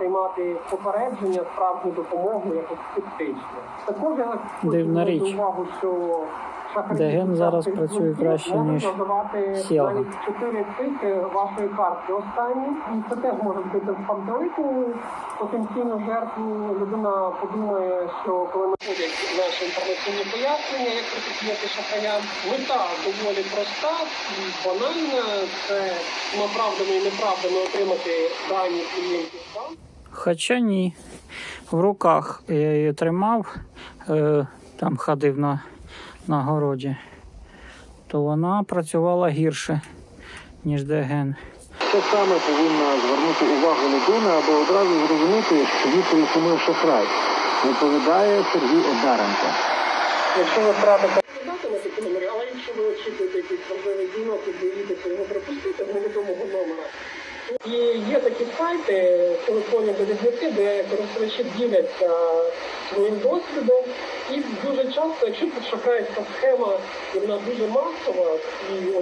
сприймати попередження, справжню допомогу якось скептично. Також я Дивна річ. увагу, що Деген зараз працює краще, ніж Сєлга. навіть чотири цифри вашої картки останні. І це теж може бути спамтовику. Потенційну жертву людина подумає, що коли находять наші інформаційні пояснення, як протидіяти шахраям, мета доволі проста і банальна. Це направдами і неправдами отримати дані клієнтів. Хоча ні. В руках я її тримав, е, там ходив на, на городі, то вона працювала гірше, ніж Деген. Що саме повинна звернути увагу людина, аби одразу зрозуміти, що телефонує шахрай, відповідає Сергій Одаренко. Якщо ви номери, але якщо ви очікуєте якийсь важливий дзвінок і боїтеся його пропустити невідомого номера. І є такі сайти, телефонні довідники, де користувачі діляться своїм досвідом. І дуже часто, якщо тут шукається схема, вона дуже масова, і